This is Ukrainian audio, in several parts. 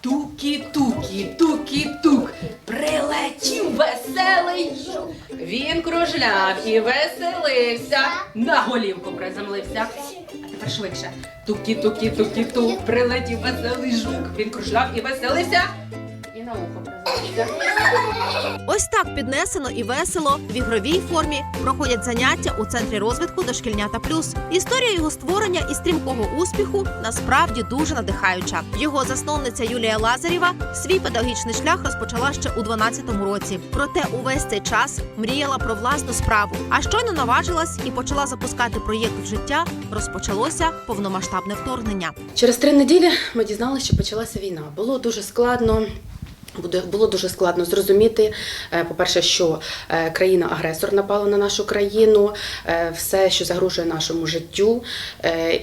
Тукі-тукі, тукі-тук, прилетів веселий жук. Він кружляв і веселився, на голівку приземлився. А тепер швидше. Тукі-тукі, тукі-тук, прилетів веселий жук. Він кружляв і веселився, і на ухо. Ось так піднесено і весело в ігровій формі проходять заняття у центрі розвитку дошкільнята плюс. Історія його створення і стрімкого успіху насправді дуже надихаюча. Його засновниця Юлія Лазарєва свій педагогічний шлях розпочала ще у 12-му році. Проте увесь цей час мріяла про власну справу. А щойно наважилась і почала запускати проєкт в життя. Розпочалося повномасштабне вторгнення. Через три неділі ми дізналися, що почалася війна. Було дуже складно. Було дуже складно зрозуміти, е, по-перше, що е, країна-агресор напала на нашу країну, е, все, що загрожує нашому життю.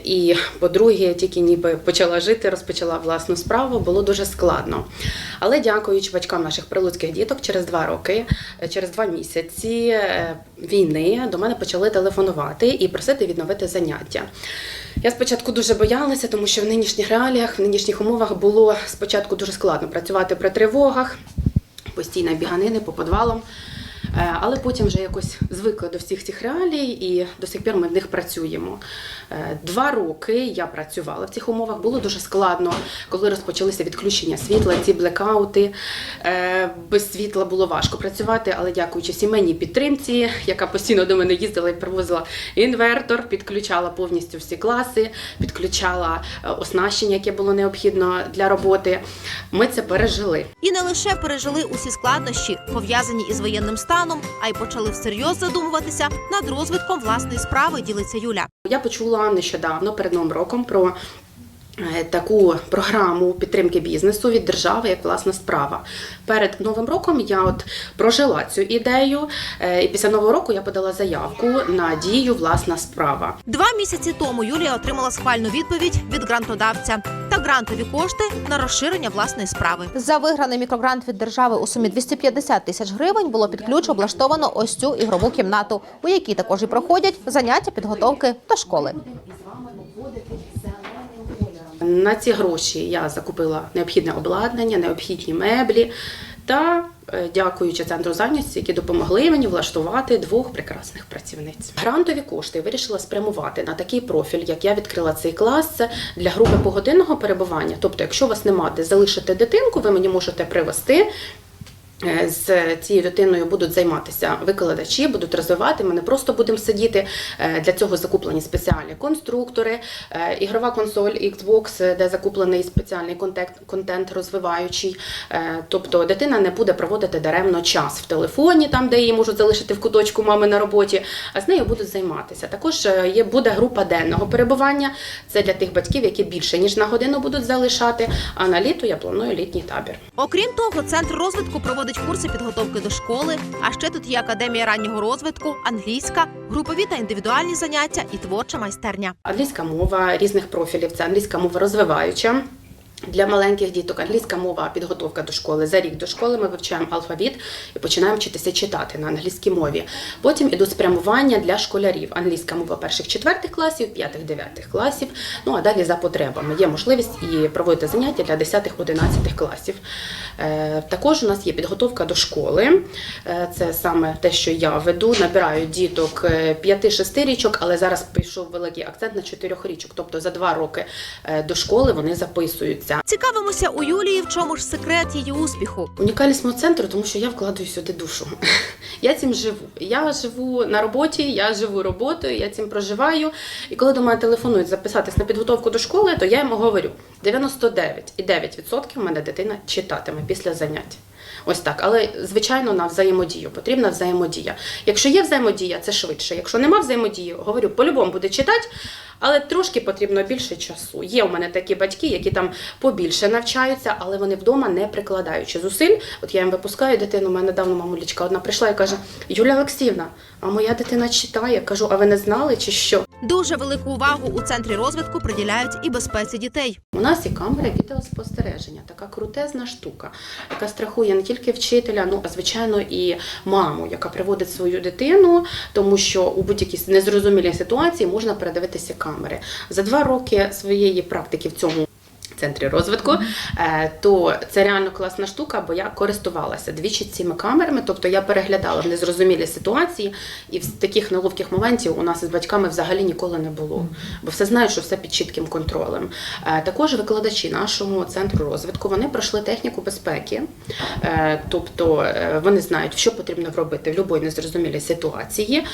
І, по-друге, тільки ніби почала жити, розпочала власну справу, було дуже складно. Але дякуючи батькам наших прилуцьких діток, через два роки, через два місяці війни до мене почали телефонувати і просити відновити заняття. Я спочатку дуже боялася, тому що в нинішніх реаліях, в нинішніх умовах було спочатку дуже складно працювати при тривогах, постійно біганини по подвалам. Е, Але потім вже якось звикли до всіх цих реалій і до сих пір ми в них працюємо. Е, Два роки я працювала в цих умовах. Було дуже складно, коли розпочалися відключення світла, ці блекаути. Е, Без світла було важко працювати, але дякуючи сімейній підтримці, яка постійно до мене їздила і привозила інвертор, підключала повністю всі класи, підключала оснащення, яке було необхідно для роботи. Ми це пережили. І не лише пережили усі складнощі, пов'язані із воєнним станом, а й почали всерйоз задумуватися над розвитком власної справи. Ділиться Юля. Я почула нещодавно перед новим роком про таку програму підтримки бізнесу від держави як власна справа. Перед новим роком я от прожила цю ідею, е, і після нового року я подала заявку на дію власна справа. Два місяці тому Юлія отримала схвальну відповідь від грантодавця та грантові кошти на розширення власної справи. За виграний мікрогрант від держави у сумі 250 тисяч гривень було під ключ облаштовано ось цю ігрову кімнату, у якій також і проходять заняття підготовки до школи. На ці гроші я закупила необхідне обладнання, необхідні меблі та е, дякуючи центру зайнятості, які допомогли мені влаштувати двох прекрасних працівниць. Грантові кошти вирішила спрямувати на такий профіль, як я відкрила цей клас це для групи погодинного перебування. Тобто, якщо у вас нема де залишити дитинку, ви мені можете привезти. Е, З цією дитиною будуть займатися викладачі, будуть розвивати. Ми не просто будемо сидіти. Е, Для цього закуплені спеціальні конструктори, е, ігрова консоль Xbox, де закуплений спеціальний контент, контент розвиваючий. Тобто дитина не буде проводити даремно час в телефоні, там де її можуть залишити в куточку мами на роботі, а з нею будуть займатися. Також є буде група денного перебування. Це для тих батьків, які більше ніж на годину будуть залишати. А на літо я планую літній табір. Окрім того, центр розвитку проводить курси підготовки до школи. А ще тут є академія раннього розвитку, англійська, групові та індивідуальні заняття і творча майстерня. Англійська мова різних профілів, це англійська мова розвиваюча. Для маленьких діток англійська мова підготовка до школи. За рік до школи ми вивчаємо алфавіт і починаємо вчитися читати на англійській мові. Потім ідуть спрямування для школярів. Англійська мова перших четвертих класів, п'ятих дев'ятих класів. Ну а далі за потребами. Є можливість і проводити заняття для 10-11 класів. Е, Також у нас є підготовка до школи. Е, Це саме те, що я веду. Набираю діток 5-6 річок, але зараз пішов великий акцент на 4 річок. Тобто за 2 роки е, до школи вони записуються. Цікавимося у Юлії, в чому ж секрет її успіху. Унікальність мого центру, тому що я вкладаю сюди душу. Я цим живу. Я живу на роботі, я живу роботою, я цим проживаю. І коли до мене телефонують записатись на підготовку до школи, то я йому говорю: 99,9% у мене дитина читатиме після занять. Ось так, але звичайно на взаємодію потрібна взаємодія. Якщо є взаємодія, це швидше. Якщо нема взаємодії, говорю, по-любому буде читати, але трошки потрібно більше часу. Є у мене такі батьки, які там побільше навчаються, але вони вдома не прикладаючи зусиль. От я їм випускаю дитину. У мене недавно мамулечка одна прийшла і каже: Юлія Олексіївна, а моя дитина читає. Кажу, а ви не знали чи що? Дуже велику увагу у центрі розвитку приділяють і безпеці дітей. У нас є камера відеоспостереження, така крутезна штука, яка страхує не тільки вчителя, ну а звичайно і маму, яка приводить свою дитину, тому що у будь-якій незрозумілій ситуації можна передивитися камери. За два роки своєї практики в цьому центрі розвитку, е, то це реально класна штука, бо я користувалася двічі цими камерами, тобто я переглядала незрозумілі ситуації, і в таких неловких моментів у нас із батьками взагалі ніколи не було, бо все знають, що все під чітким контролем. Е, Також викладачі нашого центру розвитку вони пройшли техніку безпеки, Е, тобто вони знають, що потрібно робити в будь-якій незрозумілій ситуації,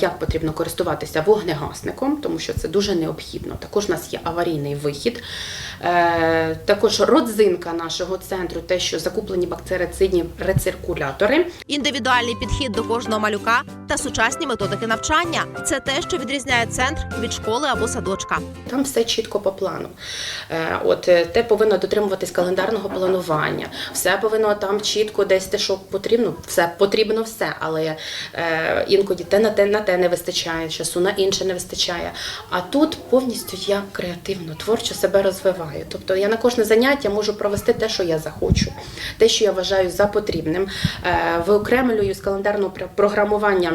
як потрібно користуватися вогнегасником, тому що це дуже необхідно. Також у нас є аварійний вихід. Е, Також родзинка нашого центру, те, що закуплені бактерицидні рециркулятори. Індивідуальний підхід до кожного малюка та сучасні методики навчання це те, що відрізняє центр від школи або садочка. Там все чітко по плану. Е, От е, те повинно дотримуватись календарного планування. Все повинно там чітко десь те, що потрібно. Все потрібно все, але інкоді те на те на те не вистачає, часу на інше не вистачає. А тут повністю я креативно, творчо себе розвиваю. Тобто я на кожне заняття можу провести те, що я захочу, те, що я вважаю за потрібним. Е, Виокремлюю з календарного програмування.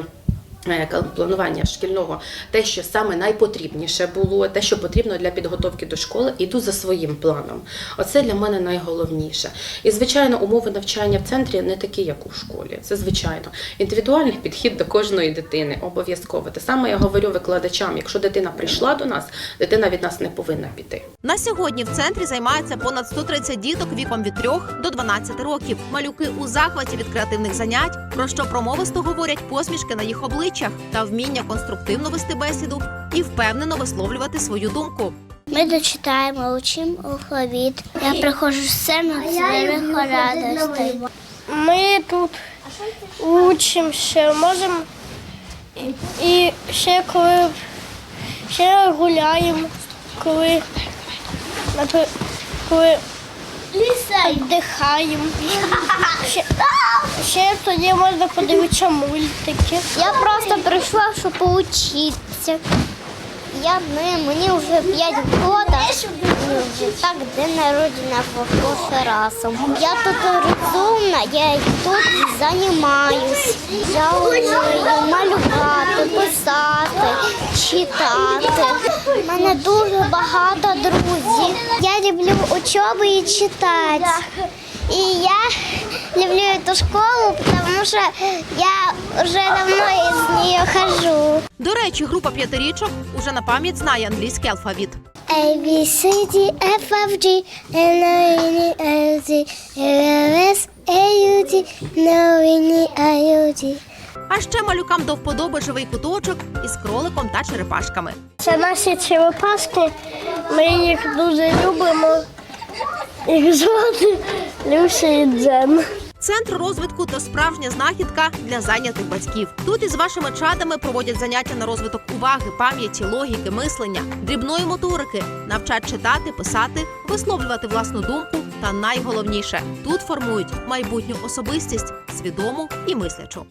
Е, Планування шкільного, те, що саме найпотрібніше було, те, що потрібно для підготовки до школи, іду за своїм планом. Оце для мене найголовніше. І звичайно, умови навчання в центрі не такі, як у школі. Це звичайно. Індивідуальний підхід до кожної дитини обов'язково. Те саме я говорю викладачам: якщо дитина прийшла до нас, дитина від нас не повинна піти. На сьогодні в центрі займається понад 130 діток віком від 3 до 12 років. Малюки у захваті від креативних занять, про що промовисто говорять посмішки на їх обличчях та вміння конструктивно вести бесіду і впевнено висловлювати свою думку. Ми дочитаємо, учимо алфавіт. Я приходжу з сцени з радостей. Ми тут учимося, можемо і ще коли ще гуляємо, коли, напри- коли віддихаємо. Ще, ще тоді можна подивитися мультики. Я просто прийшла, щоб поучитися. Я мені вже 5 років, так день народження прошлый раз. Я тут розумна, я тут займаюсь. Я вмію малювати, писати, читати. У мене дуже багато друзів. Я люблю учебу і читати. І я люблю эту школу, що я вже давно із нею хожу. До речі, група п'ятирічок уже на пам'ять знає англійський алфавіт. A, B, C, D, F, F, G, N, O, N, O, Z, L, S, A, U, D, N, O, N, I, O, D. А ще малюкам до вподоби живий куточок із кроликом та черепашками. Це наші черепашки, ми їх дуже любимо. Їх звати Люся і Джен. Центр розвитку то справжня знахідка для зайнятих батьків. Тут із вашими чадами проводять заняття на розвиток уваги, пам'яті, логіки, мислення, дрібної моторики, навчать читати, писати, висловлювати власну думку. Та найголовніше тут формують майбутню особистість, свідому і мислячу.